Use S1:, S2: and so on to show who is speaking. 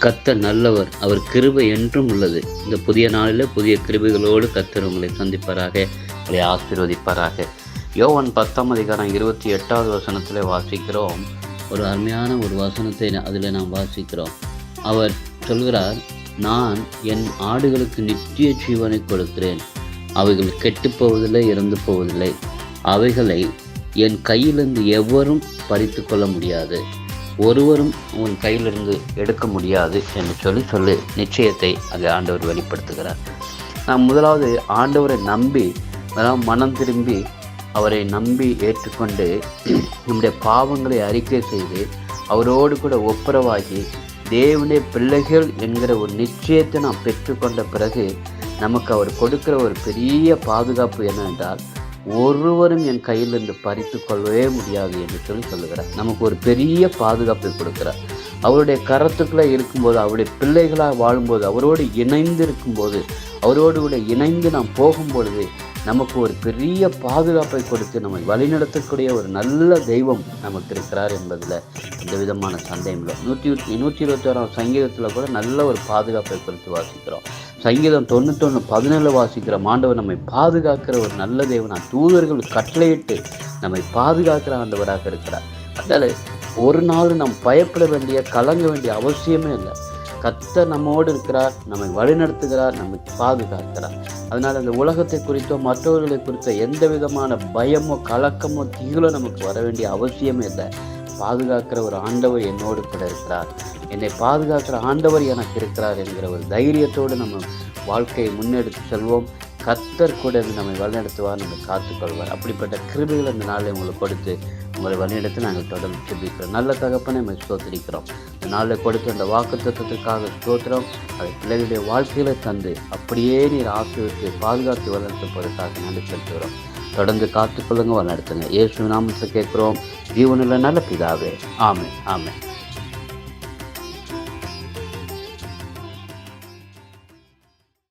S1: கத்த நல்லவர். அவர் கிருபை என்றும் உள்ளது. இந்த புதிய நாளில் புதிய கிருபைகளோடு கத்தர் உங்களை சந்திப்பாராக உங்களை ஆசீர்வதிப்பாராக. யோவன் பத்தாம் அதிகாரம் இருபத்தி எட்டாவது வசனத்தில் வாசிக்கிறோம். ஒரு அருமையான ஒரு வசனத்தை அதில் நாம் வாசிக்கிறோம். அவர் சொல்கிறார் நான் என் ஆடுகளுக்கு நித்திய ஜீவனை கொடுக்கிறேன். அவைகள் கெட்டுப்போவதில்லை இறந்து போவதில்லை. அவைகளை என் கையிலிருந்து எவரும் பறித்து கொள்ள முடியாது. ஒருவரும் உன் கையிலிருந்து எடுக்க முடியாது என்று சொல்லி சொல்லி. நிச்சயத்தை அங்கே ஆண்டவர் வெளிப்படுத்துகிறார். நாம் முதலாவது ஆண்டவரை நம்பி அதாவது மனம் திரும்பி அவரை நம்பி ஏற்றுக்கொண்டு நம்முடைய பாவங்களை அறிக்கை செய்து அவரோடு கூட ஒப்புரவாகி தேவனுடைய பிள்ளைகள் என்கிற ஒரு நிச்சயத்தை நாம் பெற்றுக்கொண்ட பிறகு நமக்கு அவர் கொடுக்கிற ஒரு பெரிய பாதுகாப்பு என்னவென்றால் ஒருவரும் என் கையிலிருந்து பறித்து கொள்ளவே முடியாது என்று சொல்லி சொல்லுகிறார். நமக்கு ஒரு பெரிய பாதுகாப்பை கொடுக்கிறார். அவருடைய கரத்துக்குள்ளே இருக்கும்போது அவருடைய பிள்ளைகளாக வாழும்போது அவரோடு இணைந்து இருக்கும்போது அவரோடு கூட இணைந்து நாம் போகும் பொழுது நமக்கு ஒரு பெரிய பாதுகாப்பை கொடுத்து நம்மை வழிநடத்தக்கூடிய ஒரு நல்ல தெய்வம் நமக்கு இருக்கிறார் என்பதில் எந்த விதமான சந்தேகம் இல்லை. நூற்றி நூற்றி இருபத்தோராம் சங்கீதத்தில் கூட நல்ல ஒரு பாதுகாப்பை குறித்து வாசிக்கிறோம். சங்கீதம் தொண்ணூத்தொன்று பதினேழு வாசிக்கிற மாண்டவர் நம்மை பாதுகாக்கிற ஒரு நல்ல தேவனா தூதர்கள் கட்டளையிட்டு நம்மை பாதுகாக்கிற ஆண்டவராக இருக்கிறார். அதனால் ஒரு நாள் நாம் பயப்பட வேண்டிய கலங்க வேண்டிய அவசியமே இல்லை. கத்தர் நம்மோடு இருக்கிறார் நம்மை வழிநடத்துகிறார் நம்மை பாதுகாக்கிறார். அதனால் அந்த உலகத்தை குறித்தோ மற்றவர்களை குறித்தோ எந்த விதமான பயமோ கலக்கமோ தீவிரம் நமக்கு வர வேண்டிய அவசியமே இல்லை. பாதுகாக்கிற ஒரு ஆண்டவர் என்னோடு கூட இருக்கிறார். என்னை பாதுகாக்கிற ஆண்டவர் எனக்கு இருக்கிறார் என்கிற ஒரு தைரியத்தோடு நம்ம வாழ்க்கையை முன்னெடுத்து செல்வோம். கத்தர் கூட இருந்து நம்மை வழிநடத்துவார் நம்ம காத்துக்கொள்வார் அப்படிப்பட்ட கிருபிகள் அந்த நாளை உங்களுக்கு கொடுத்து உங்களை வழிநடத்தி நாங்கள் தொடர்ந்து சிந்திக்கிறோம் நல்ல தகப்பனை நம்ம ஸ்தோத்திரிக்கிறோம். நாளை நாளில் கொடுத்த அந்த வாக்கு தத்துவத்திற்காக ஸ்தோத்திரம். அதை பிள்ளைகளுடைய வாழ்க்கையில தந்து அப்படியே நீர் ஆசிரியத்தை பாதுகாத்து வளர்த்து நன்றி செலுத்துகிறோம். தொடர்ந்து காத்துக்கொள்ளுங்க. வழிநடத்துங்க. இயேசு நாமத்தை கேட்குறோம். ஜீவனில் நல்ல பிதாவே. ஆமே ஆமே